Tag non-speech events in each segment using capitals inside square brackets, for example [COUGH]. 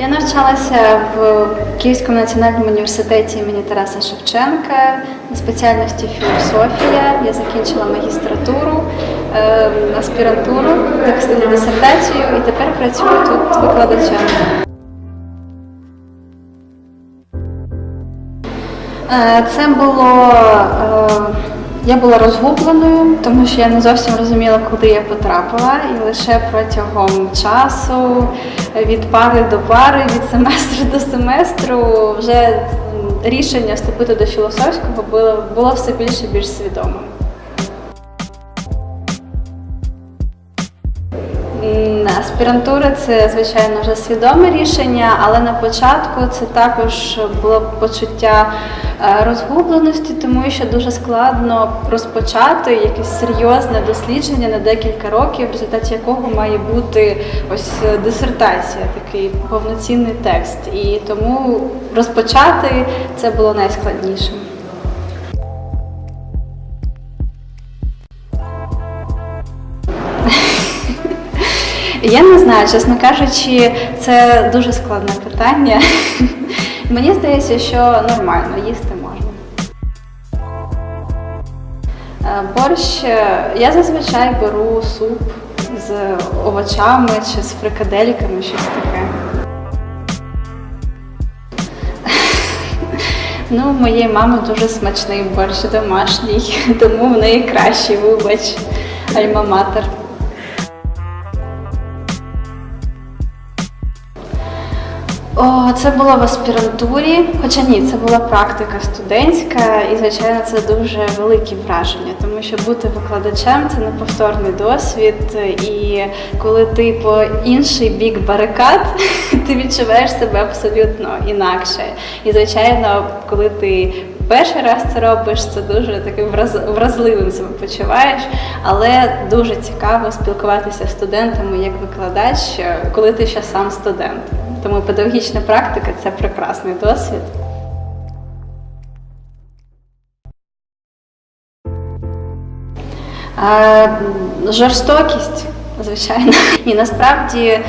Я навчалася в Київському національному університеті імені Тараса Шевченка на спеціальності філософія. Я закінчила магістратуру, е, аспірантуру, захистила дисертацію і тепер працюю тут викладачем. Е, Це було. Я була розгубленою, тому що я не зовсім розуміла, куди я потрапила, і лише протягом часу від пари до пари, від семестру до семестру, вже рішення вступити до філософського було, було все більше і більш свідомим. М, Аспірантура це, звичайно, вже свідоме рішення, але на початку це також було почуття е, розгубленості, тому що дуже складно розпочати якесь серйозне дослідження на декілька років, в результаті якого має бути ось е, дисертація, такий повноцінний текст. І тому розпочати це було найскладнішим. Я не знаю, чесно кажучи, це дуже складне питання. [LAUGHS] Мені здається, що нормально їсти можна. Е, Борщ е, я зазвичай беру суп з овочами чи з фрикадельками, щось таке. [LAUGHS] Ну, у моєї мами дуже смачний борщ домашній, [LAUGHS] тому в неї кращий, вибач, альма-матер. О, це було в аспірантурі, хоча ні, це була практика студентська, і звичайно це дуже великі враження, тому що бути викладачем це неповторний досвід. І коли ти по інший бік барикад, [LAUGHS] ти відчуваєш себе абсолютно інакше. І звичайно, коли ти перший раз це робиш, це дуже таким враз- вразливим себе почуваєш, але дуже цікаво спілкуватися з студентами як викладач, коли ти ще сам студент. Тому педагогічна практика це прекрасний досвід. Е, Жорстокість, звичайно. І насправді, е,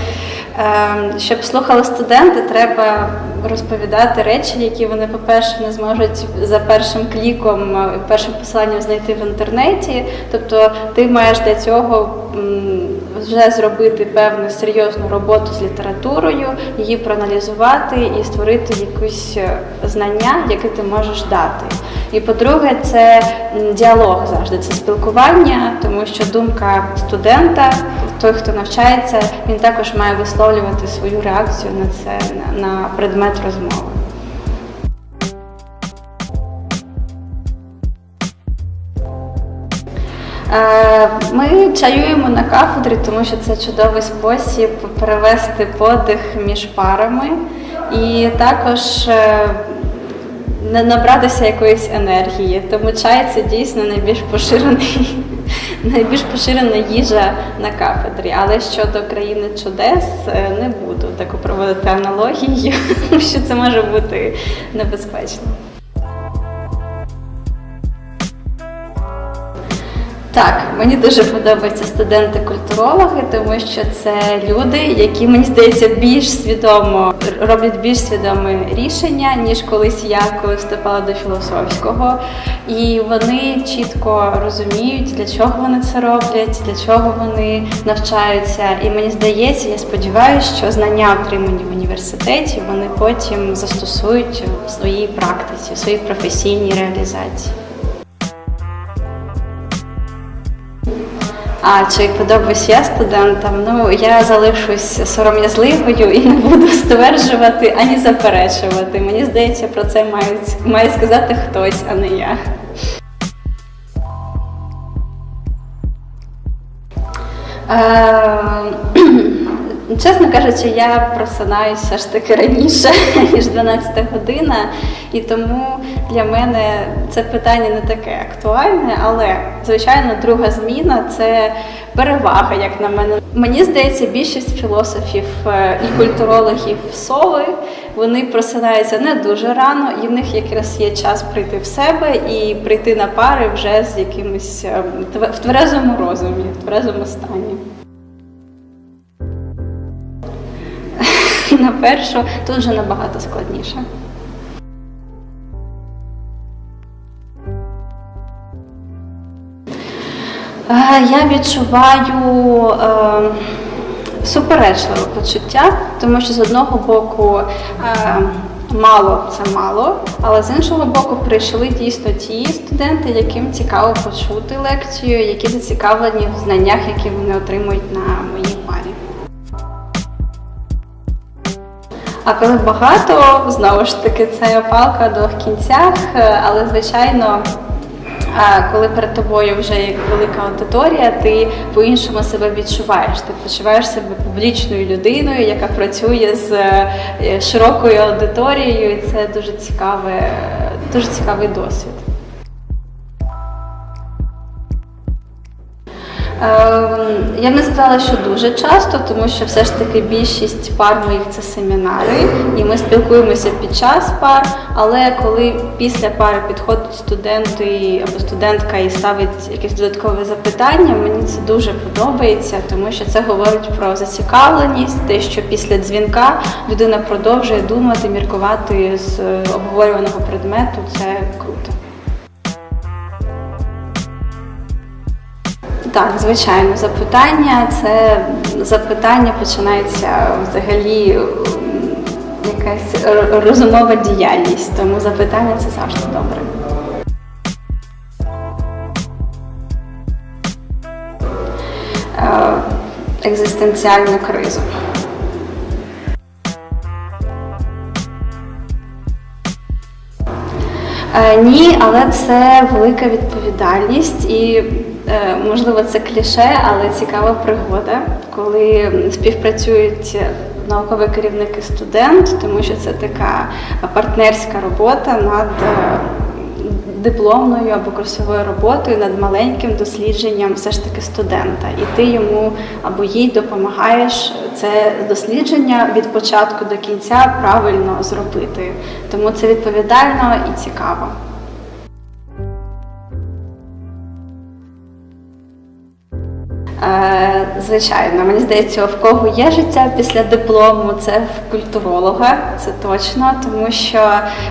щоб слухали студенти, треба розповідати речі, які вони, по-перше, не зможуть за першим кліком, е, першим посиланням знайти в інтернеті. Тобто ти маєш для цього вже зробити певну серйозну роботу з літературою, її проаналізувати і створити якусь е, знання, яке ти можеш дати. І по-друге, це діалог завжди, це спілкування, тому що думка студента, той, хто навчається, він також має висловлювати свою реакцію на це, на предмет розмови. Ми чаюємо на кафедрі, тому що це чудовий спосіб перевести подих між парами і також е, набратися якоїсь енергії. Тому чай це дійсно найбільш поширений, [LAUGHS] найбільш поширена їжа на кафедрі. Але щодо країни чудес е, не буду таку проводити аналогію, [LAUGHS] що це може бути небезпечно. Так, мені дуже подобаються студенти-культурологи, тому що це люди, які мені здається більш свідомо роблять більш свідоме рішення, ніж колись я, коли вступала до філософського. І вони чітко розуміють, для чого вони це роблять, для чого вони навчаються. І мені здається, я сподіваюся, що знання, отримані в університеті, вони потім застосують в своїй практиці, в своїй професійній реалізації. А чи подобаюсь я студентам? Ну я залишусь сором'язливою і не буду стверджувати ані заперечувати. Мені здається, про це мають має сказати хтось, а не я. Е, Чесно кажучи, я просинаюсь все ж таки раніше, [LAUGHS] ніж 12 година, і тому для мене це питання не таке актуальне, але звичайно, друга зміна це перевага, як на мене. Мені здається, більшість філософів е, і культурологів сови вони просинаються не дуже рано, і в них якраз є час прийти в себе і прийти на пари вже з якимось е, в тверезому розумі, в тверезому стані. На першу, тут вже набагато складніше. Е, Я відчуваю е, суперечливе почуття, тому що з одного боку е, мало це мало, але з іншого боку прийшли дійсно ті студенти, яким цікаво почути лекцію, які зацікавлені в знаннях, які вони отримують на моїй А коли багато, знову ж таки, це палка до кінцях, е, але звичайно. А коли перед тобою вже як велика аудиторія, ти по-іншому себе відчуваєш. Ти почуваєш себе публічною людиною, яка працює з е, широкою аудиторією, і це дуже цікаве, дуже цікавий досвід. Я б не сказала, що дуже часто, тому що все ж таки більшість пар моїх це семінари, і ми спілкуємося під час пар. Але коли після пари підходить студент або студентка і ставить якесь додаткове запитання, мені це дуже подобається, тому що це говорить про зацікавленість, те, що після дзвінка людина продовжує думати, міркувати з е, обговорюваного предмету. Це Так, звичайно, запитання це запитання починається взагалі якась розумова діяльність, тому запитання це завжди добре. Е, Екзистенціальну кризу. Е, Ні, але це велика відповідальність і можливо це кліше, але цікава пригода, коли співпрацюють науковий керівник і студент, тому що це така партнерська робота над е, дипломною або курсовою роботою над маленьким дослідженням все ж таки студента, і ти йому або їй допомагаєш це дослідження від початку до кінця правильно зробити. Тому це відповідально і цікаво. Звичайно, мені здається, в кого є життя після диплому, це в культуролога, це точно, тому що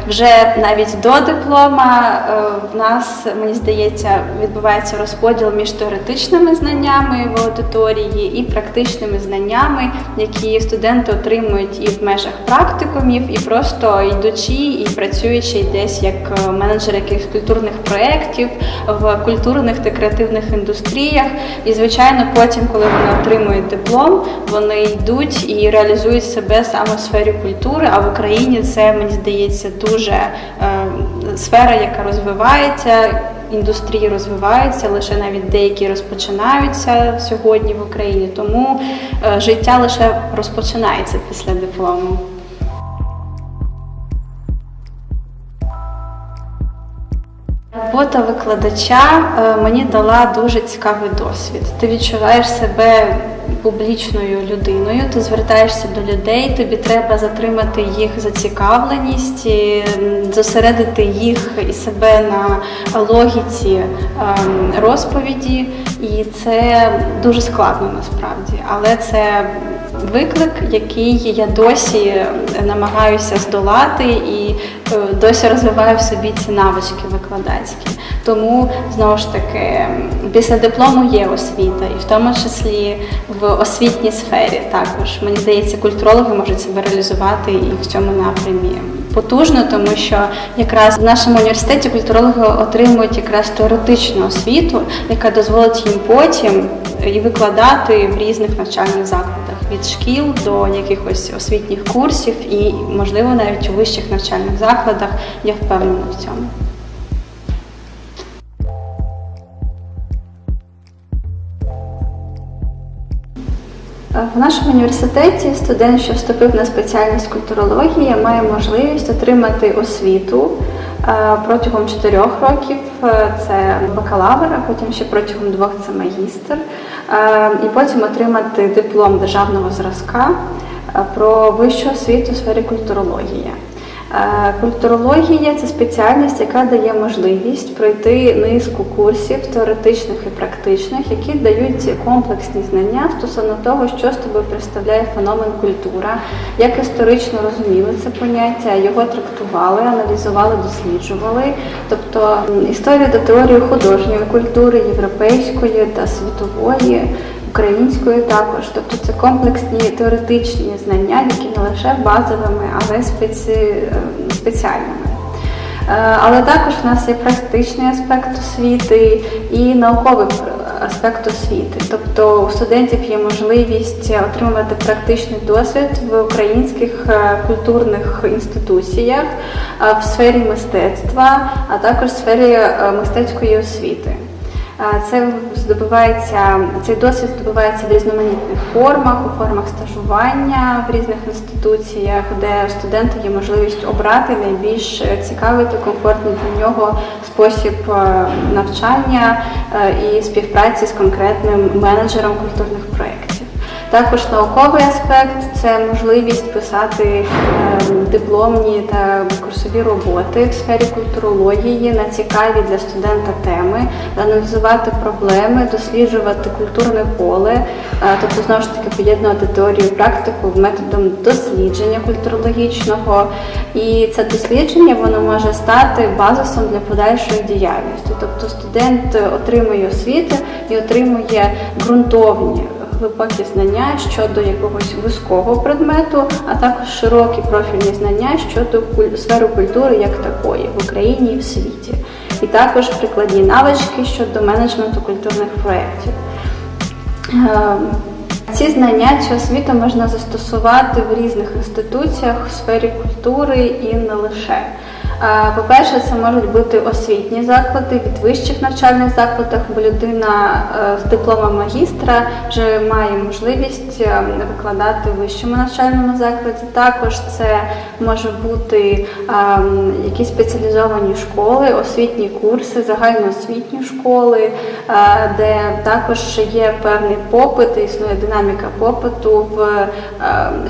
вже навіть до диплома е, в нас, мені здається, відбувається розподіл між теоретичними знаннями в аудиторії і практичними знаннями, які студенти отримують і в межах практикумів, і просто йдучи і працюючи десь як е, менеджер якихось культурних проєктів в культурних та креативних індустріях. І звичайно, потім, коли вони отримують диплом, вони йдуть і реалізують себе саме в сфері культури. А в Україні це мені здається дуже е, сфера, яка розвивається. Індустрії розвиваються, лише навіть деякі розпочинаються сьогодні в Україні, тому е, життя лише розпочинається після диплому. Робота викладача е, мені дала дуже цікавий досвід. Ти відчуваєш себе публічною людиною, ти звертаєшся до людей, тобі треба затримати їх зацікавленість, зосередити їх і себе на логіці ем, розповіді, і це дуже складно насправді, але це виклик, який я досі намагаюся здолати і е, досі розвиваю в собі ці навички викладацькі. Тому знову ж таки після диплому є освіта, і в тому числі в освітній сфері також. Мені здається, культурологи можуть себе реалізувати і в цьому напрямі потужно, тому що якраз в нашому університеті культурологи отримують якраз теоретичну освіту, яка дозволить їм потім і викладати в різних навчальних закладах від шкіл до якихось освітніх курсів і, можливо, навіть у вищих навчальних закладах. Я впевнена в цьому. В нашому університеті студент, що вступив на спеціальність культурологія, має можливість отримати освіту е, протягом 4 років. Е, Це бакалавр, а потім ще протягом двох це магістр, Е, і потім отримати диплом державного зразка е, про вищу освіту у сфері культурології. Е, Культурологія це спеціальність, яка дає можливість пройти низку курсів теоретичних і практичних, які дають комплексні знання стосовно того, що з тобою представляє феномен культура, як історично розуміли це поняття, його трактували, аналізували, досліджували. Тобто м, історію та теорію художньої культури, європейської та світової. Українською також, тобто це комплексні теоретичні знання, які не лише базовими, але спеці... е, спеціальними. Е, Але також в нас є практичний аспект освіти і науковий аспект освіти. Тобто у студентів є можливість отримувати практичний досвід в українських е, культурних інституціях в сфері мистецтва, а також в сфері мистецької освіти. Це здобувається цей досвід здобувається в різноманітних формах, у формах стажування в різних інституціях, де студенту є можливість обрати найбільш цікавий та комфортний для нього спосіб е, навчання е, і співпраці з конкретним менеджером культурних проєктів. Також науковий аспект це можливість писати е, дипломні та курсові роботи в сфері культурології на цікаві для студента теми, аналізувати проблеми, досліджувати культурне поле, е, тобто знову ж таки поєднувати теорію і практику методом дослідження культурологічного. І це дослідження воно може стати базисом для подальшої діяльності. Тобто студент отримує освіту і отримує ґрунтовні глибокі знання щодо якогось вузького предмету, а також широкі профільні знання щодо сфери культури як такої в Україні і в світі. І також прикладні навички щодо менеджменту культурних проєктів. Ем, Ці знання, цю освіту можна застосувати в різних інституціях в сфері культури і не лише. Е, По-перше, це можуть бути освітні заклади від вищих навчальних закладах, бо людина е, з дипломом магістра вже має можливість е, викладати в вищому навчальному закладі. Також це може бути якісь спеціалізовані школи, освітні курси, загальноосвітні школи, де також є певний попит, існує динаміка попиту в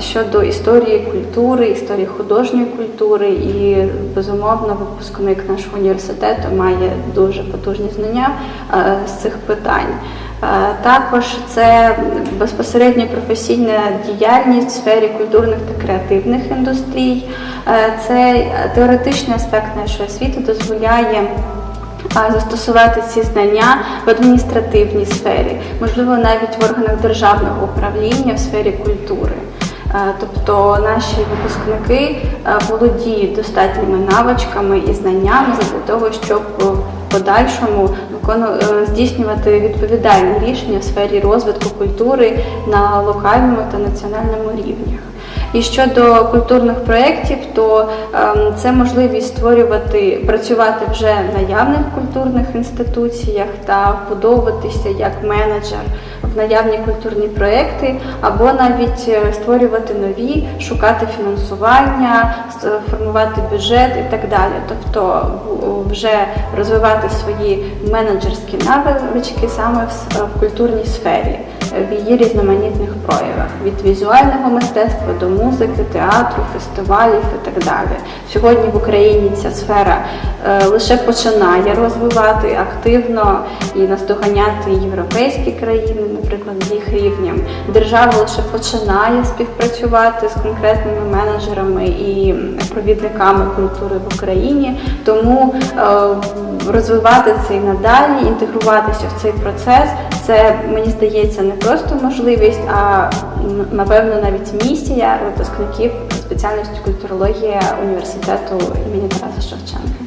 щодо історії культури, історії художньої культури і безумовно випускник нашого університету має дуже потужні знання е, з цих питань. Е, Також це безпосередньо професійна діяльність в сфері культурних та креативних індустрій. Е, Це теоретичний аспект нашої освіти дозволяє застосувати ці знання в адміністративній сфері, можливо, навіть в органах державного управління в сфері культури. Е, Тобто наші випускники е, володіють достатніми навичками і знаннями для того, щоб в подальшому е, здійснювати відповідальні рішення в сфері розвитку культури на локальному та національному рівнях. І щодо культурних проєктів, то ем, це можливість створювати, працювати вже в наявних культурних інституціях та вбудовуватися як менеджер наявні культурні проєкти, або навіть е, створювати нові, шукати фінансування, с- формувати бюджет і так далі. Тобто вже розвивати свої менеджерські навички саме в культурній сфері в її різноманітних проявах від візуального мистецтва до музики, театру, фестивалів і так далі. Сьогодні в Україні ця сфера е, лише починає розвивати активно і наздоганяти європейські країни, наприклад, з їх рівнем. Держава лише починає співпрацювати з конкретними менеджерами і провідниками культури в Україні, тому е, розвивати це і надалі, інтегруватися в цей процес. Це мені здається не просто можливість, а напевно навіть місія випускників спеціальності культурологія університету імені Тараса Шевченка.